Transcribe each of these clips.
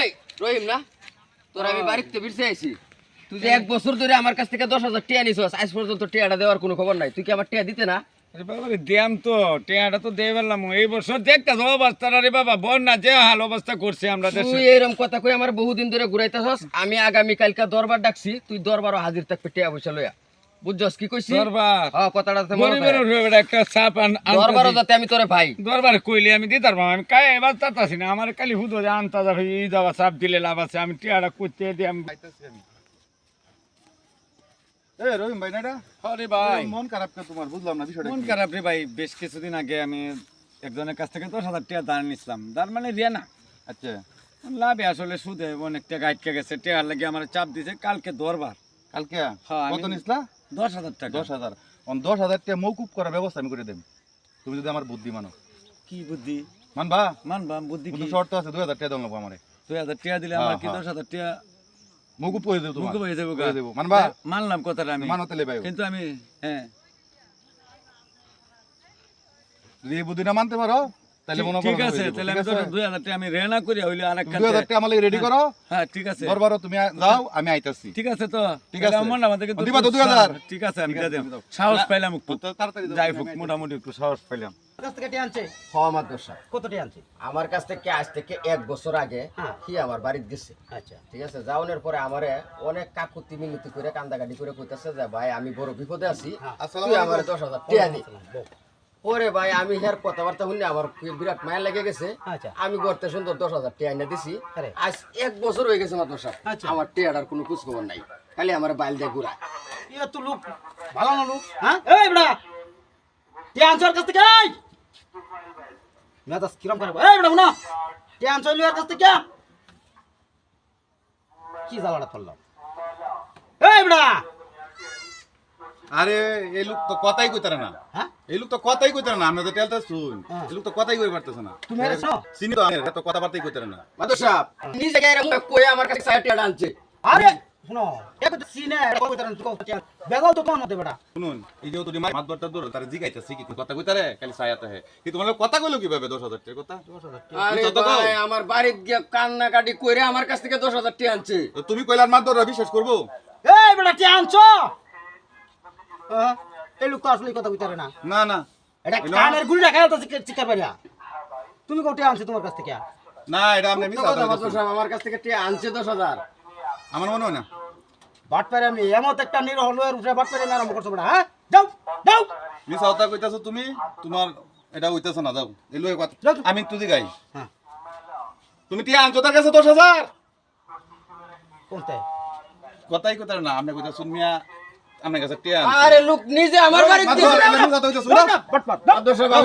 এই রহিম না? তোর আমি বাড়িতে ফিরছে আইছি। তুই যে এক বছর ধরে আমার কাছ থেকে দশ হাজার টিয়া নিছিস আজ পর্যন্ত টিয়াটা দেওয়ার কোনো খবর নাই। তুই কি আমার টিয়া দিতে না? আরে বাবা রে দিয়াম তো টিয়াটা তো দিয়ে পেলাম এই বছর দেখতে অবস্থা রে বাবা বন্যা যে হাল অবস্থা করছে আমরা দেশে। তুই এরকম কথা কই আমার বহুদিন ধরে ঘুরাইতেছস আমি আগামী কালকা দরবার ডাকছি তুই দরবারও হাজির থাকবে টিয়া পয়সা লইয়া। বুঝছস কি কইছি? দরবার। হ্যাঁ কথাটা তো মনে একটা চাপ আন যাতে আমি তোরে ভাই দরবার কইলে আমি দিতার পারব আমি কাই এবার তাতাছি না। আমার খালি হুদো যে আনতা যাবে এই যাওয়া চাপ দিলে লাভ আছে। আমি টিয়াটা করতে দিয়ে আমি পাইতাছি আমি। এ রহিম ভাই না এটা? আরে ভাই মন খারাপ কে তোমার? বুঝলাম না বিষয়টা মন খারাপ রে ভাই। বেশ কিছুদিন আগে আমি একজনের কাছ থেকে দশ হাজার টাকা দাঁড় নিছিলাম। দাঁড় মানে রিয়া না আচ্ছা। লাভে আসলে সুদে অনেক টাকা আটকে গেছে। টেয়ার লাগে আমার চাপ দিছে। কালকে দরবার। কালকে? হ্যাঁ, কত নিসলা দশ হাজার টাকা। দশ হাজার। দশ হাজার টাকা মৌকুব করার ব্যবস্থা আমি করে দেব। তুমি যদি আমার বুদ্ধি মানো। কি বুদ্ধি? মানবা? মানবা বুদ্ধি কি? শর্ত আছে? দুই হাজার টাকা দেবো আমারে। দুই হাজার টাকা দিলে আমার কি হ্যাঁ, দশ হাজার টাকা? মৌকুব করে দেবো তোমার। হয়ে যাব করে দেবো। মানবা? হ্যাঁ, মানলাম কথাটা আমি। মানো তাহলে ভাই। কিন্তু আমি হ্যাঁ। যদি এই বুদ্ধিটা মানতে পারো তাহলে মনে ঠিক আছে তাহলে আমি ধরো দুই হাজার টাকা আমি রেনা করি হইলে আর দুই হাজার টাকা আমার রেডি করো। হ্যাঁ ঠিক আছে। দরবারও তুমি যাও আমি আইতাছি। ঠিক আছে তো? ঠিক আছে। আমার আমাদের দিবা 2000? ঠিক আছে আমি দিয়ে দেব। সাহস পাইলাম একটু। তাড়াতাড়ি যাই আমি মোটামুটি একটু সাহস পাইলাম। কাছ থেকে আনছে? হওয়া মাত্র কত টিয়া আনছে? আমার কাছ থেকে আজ থেকে এক বছর আগে হ্যাঁ। কি আমার বাড়িতে গেছে। আচ্ছা। ঠিক আছে যাওয়ানোর পরে আমারে অনেক কাকুতি মিনতি করে কান্দাকাটি করে কইতাছে যে ভাই আমি বড় বিপদে আছি। হ্যাঁ। তুই আমার দশ হাজার ওরে ভাই আমি হের কথাবার্তা শুনে আমার বিরাট মায়া লেগে গেছে। আচ্ছা। আমি করতে সুন্দর দশ হাজার টিয়া এনে দিছি। আরে। আজ এক বছর হয়ে গেছে মাত্র সাহেব আচ্ছা। আমার টিয়াটার কোনো খোঁজ খবর নাই। খালি আমার বাইল দিয়ে ঘুরা ইয়ে তো লোক ভালো না লোক হ্যাঁ? এই বড়া টিয়া আনছে ওর কাছ থেকে এই! মেজাজ কিরম করে এই বড়া না টিয়া আনছে ওর কাছ থেকে। কি জ্বালাটা করলাম এই বড়া! আরে এই লোক তো কথাই কইতারে না। হ্যাঁ? এই লোক তো কথাই কইতারে না আমি তো টেলতে শুন হ্যাঁ। এই লোক তো কথাই কই পারতেছে না। তুমি এসো চিনি তো আমি এত কথাবার্তাই কইতারে না। মাত্র সাহেব নিজে কয়ে আমার কাছে সাড়ে টিয়াটা আনছে আরে শুনো এক তো সিনে কই কই তারন তুই টিয়া বেগাও তো কোন হতে বড়া শুনুন এই যে তুমি মাত বর্তা দূর তার জিগাইতেছি কি তুই কথা কইতারে খালি সায়াতে হে। কি তোমার কথা কইলো কীভাবে দশ হাজার টাকা কথা? আরে তুমি তো দাও। ভাই আমার বাড়িতে গিয়ে কান্নাকাটি করে আমার কাছ থেকে দশ হাজার টিয়া আনছে। তো তুমি কইলার মাত ধরে বিশ্বাস করব? এই বড়া টিয়া আনছো? হ্যাঁ এই লোক তো আসলে কথা কইতারে না। না না। এটা কানের গুড়ি রাখা তো চিকার পারিয়া তুমি কোটে আনছো তোমার কাছ থেকে? না এটা আপনি মিস কথা মাত্র সাহেব আমার কাছ থেকে টিয়া আনছে দশ হাজার। আমার মনে হয় না। বাট পারে আমি এমত একটা নিরহ লয়ের উঠে বাট পারে নারাম করছ বড়া হ্যাঁ? যাও যাও। মিস কথা কইতাছো তুমি তোমার এটা হইতেছে না যাও। এই লয়ে কথা। আমি তুই গাই হ্যাঁ। তুমি টিয়া আনছো তার কাছে দশ হাজার? কোনতে? কথাই কইতারে না আপনি কইতা শুনমিয়া আপনার কাছে টিয়া আরে লোক নিজে আমার কথা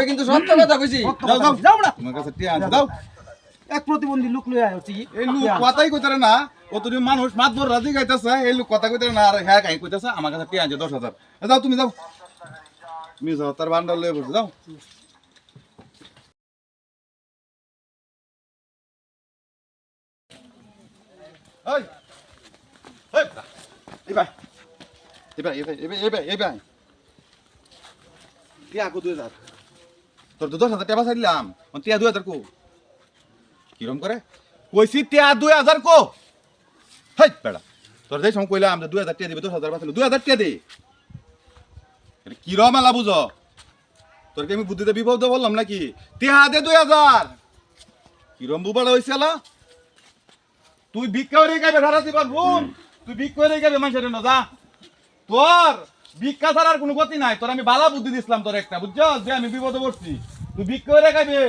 কিন্তু সত্য কথা কইছি। যাও যাও যাও। কাছে টিয়া এক প্রতিবন্ধী লোক লয়ে আইছি এই লোক কথাই কইতারে না তুমি মানুষ মাত ধর রাজি গাইতেছে এই লোক কথা কইতারে না আর হ্যাঁ কাই কইতাছে আমার কাছে টিয়া আনছে দশ যাও তুমি যাও তুমি যাও। তার বান্ডাল লয়ে বসে যাও। ওই ওই এই এই ভাই। ভাই, এই ভাই এই ভাই টিয়া কো দুই হাজার। তোর তো দশ হাজার টাকা চাইলাম টিয়া দুই হাজার কো। কিরম করে? কইছি টিয়া দুই হাজার কো। হাই, বেড়া। তোর যেই সময় কইলাম দুই হাজার টিয়া দিবে, দশ হাজার বাঁচালো দুই হাজার টিয়া দে। কিরম আলা বুঝো? তোর কি আমি বুদ্ধিতে বিপদ বললাম নাকি? টিয়া দে দুই হাজার। কিরম বুবাড়া হয়েছে আলা? তুই ভিক্ষা করে গাইবে ভাড়া দিবার রুম তুই ভিক্ষা করে গাইবে মানুষের জন্য, যা। তোর ভিক্ষা ছাড়ার কোনো গতি নাই। তোর আমি বালা বুদ্ধি দিছিলাম তোর একটা বুঝছ যে আমি বিপদে পড়ছি, তুই ভিক্ষা গাইবে